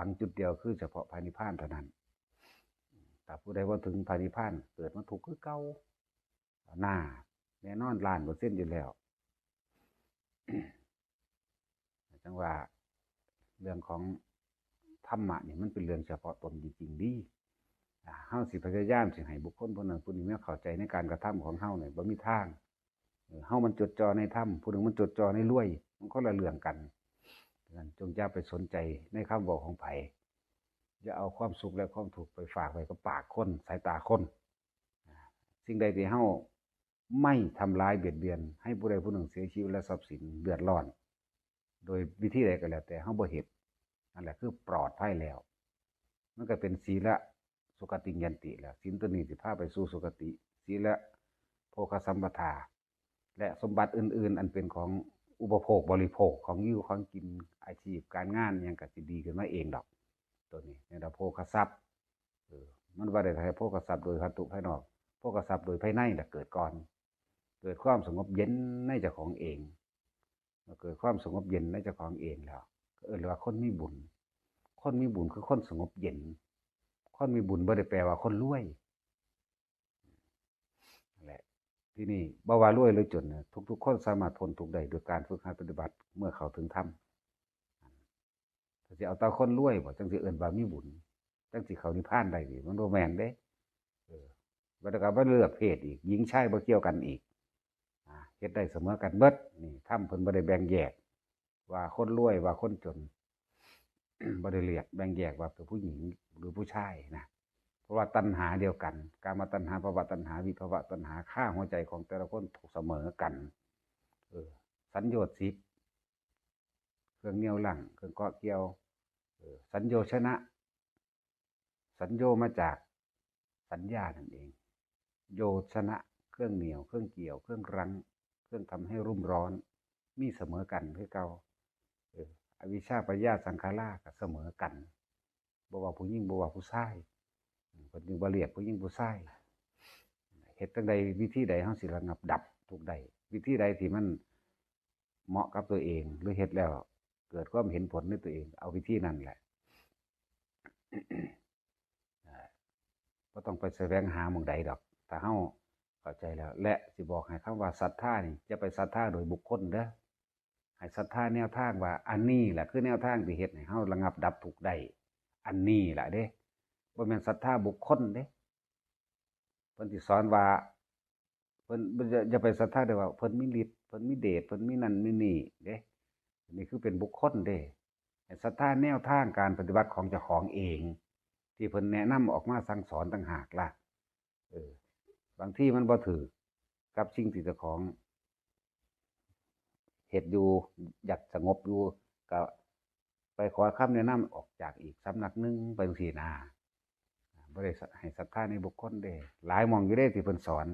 ฝังจุดเดียวคือเฉพาะพระนิพานเท่านั้นแต่ผู้ใดว่าถึงพระนิพานเกิดมาถูกคือเก่าหน้าแน่นอนลานเปอร์เซ็นอยู่แล้วจังว่าเรื่องของธรรมะนี่มันเป็นเรื่องเฉพาะตนจริงๆดีเฮาสิพยายามสิให้บุคคลผู้นั้นผู้นี้แม้เข้าใจในการกระทำของเฮาเนี่ยบ่มีทางเฮามันจดจ่อในธรรมผู้หนึงมันจดจ่อในรวย มันคนละเรื่องกัน นั้นจงอย่าไปสนใจในคำบอกของไผอย่าเอาความสุขและความทุกไปฝากไว้กับปากคนสายตาคนสิ่งใดที่เฮาไม่ทำร้ายเบียดเบียน ให้ผู้ใดผู้หนึ่งเสียชีวิตและทรัพย์สินเดือดร้อน โดยวิธีใดก็แล้ว แต่เฮาบ่เฮ็ดนั่นแหละคือปลอดภัยแล้ว มันก็เป็นศีละสุขติยันติแล้วศีลตัวนี้สิพาไปสู่สุขติศีละโภคสัมปทา และสมบัติอื่น ๆ อันเป็นของ อุปโภคบริโภคของอยู่ของกินอาชีพการงานยังก็สิดีขึ้นมาเองดอก ตัวนี้ในระโภคทรัพย์มันว่าได้ให้โภคทรัพย์โดยวันตุภายนอกโภคทรัพย์โดยภายในน่ะเกิดก่อน เกิดความสงบเย็นในเจ้าของเองเมื่อเกิดความสงบเย็นในเจ้าของเองแล้วเออเรียกว่าคนมีบุญ คนมีบุญคือคนสงบเย็น คนมีบุญบ่ได้แปลว่าคนรวยนั่นแหละ ที่นี่บ่ว่ารวยหรือจนเนี่ยทุกๆคนสามารถพ้นทุกได้ด้วยการฝึกหัดปฏิบัติเมื่อเขาถึงธรรมถ้าสิเอาตาคนรวยบ่จังสิเอิ้นว่ามีบุญจังสิเขานิพพานได้ดิมันบ่แมนเด้บ่ได้ก็บ่เลือกเพศอีกหญิงชายบ่เกี่ยวกันอีกเฮ็ดได้เสมอกันเบิดนี่ถ้ำเพิ่นบ่ได้แบ่งแยก ว่าคนรวยว่าคนจนบ่ได้เรียกแบ่งแยกว่าเป็นผู้หญิงหรือผู้ชายนะ ราะว่าตัณหาเดียวกัน การมาตัณหาภาวะตัณหาวิภาวะตัณหาค่าหัวใจของแต่ละคนถูกเสมอกัน เออ สัญโยชน์สิบเครื่องเหนียวหลังเครื่องเกาะเกี่ยวสัญโยชนะ สัญโยมาจากสัญญานั่นเอง โยชนะ เครื่องเหนียวเครื่องเกี่ยวเครื่องรั้ง เครื่องทำให้รุ่มร้อน มีเสมอกันคือเก่าอวิชชาปัญญาสังขาราก็เสมอกันบว่าผู้หญิงบว่าผู้ชาย เพิ่นจึงบ่เรียกผู้หญิงผู้ชายเฮ็ดจังใดวิธีใดเฮาสิระงับดับทุกใดวิธีใดที่มันเหมาะกับตัวเอง หรือเฮ็ดแล้ว เกิดความเห็นผลในตัวเอง เอาวิธีนั้นแหละก็ต้องไปแสวงหาหมองใดดอกถ้าเฮาเข้าใจแล้ว และสิบอกให้คำว่าศรัทธานี่จะไปศรัทธาโดยบุคคลเด้อให้ศรัทธาแนวทางว่า อันนี้แหละคือแนวทางที่เฮ็ดให้เฮาระงับดับทุกข์ได้ อันนี้แหละเด้ บ่แม่นศรัทธาบุคคลเด้เพิ่นสิสอนว่าเพิ่นจะจะไปศรัทธาได้ว่าเพิ่นมีฤทธิ์เพิ่นมีเดชเพิ่นมีนั่นมีนี่เด้นนี้คือเป็นบุคคลเด้ศรัทธาแนวทางการปฏิบัติของเจ้าของเอง ที่เพิ่นแนะนำออกมาสั่งสอนต่างหากล่ะเออบางที่มันบ่ถือกับสิ่งที่เจ้าของเฮ็ดอยู่อยากสงบอยู่ก็ไปขอคำแนะนำออกจากอีกสำนักนึงไปจังซี่นะ บ่ได้ให้ศรัทธาในบุคคลเด้หลายมองอยู่ได้ที่เพิ่นสอน